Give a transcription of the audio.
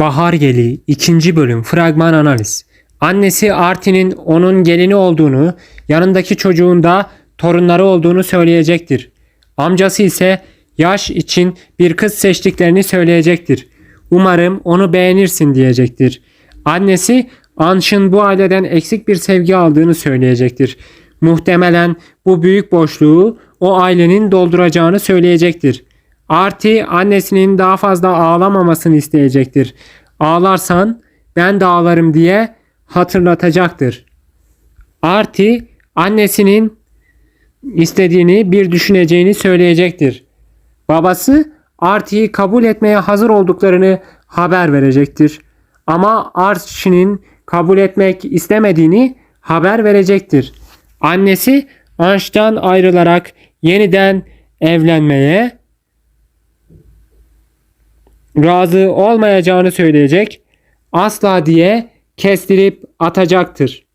Bahar Geli 2. bölüm fragman analiz. Annesi Artin'in onun gelini olduğunu, yanındaki çocuğun da torunları olduğunu söyleyecektir. Amcası ise yaş için bir kız seçtiklerini söyleyecektir. Umarım onu beğenirsin diyecektir. Annesi Anş'ın bu aileden eksik bir sevgi aldığını söyleyecektir. Muhtemelen bu büyük boşluğu o ailenin dolduracağını söyleyecektir. Arti annesinin daha fazla ağlamamasını isteyecektir. Ağlarsan ben de ağlarım diye hatırlatacaktır. Arti annesinin istediğini bir düşüneceğini söyleyecektir. Babası Arti'yi kabul etmeye hazır olduklarını haber verecektir. Ama Archie'nin kabul etmek istemediğini haber verecektir. Annesi Anş'tan ayrılarak yeniden evlenmeye razı olmayacağını söyleyecek. Asla diye kestirip atacaktır.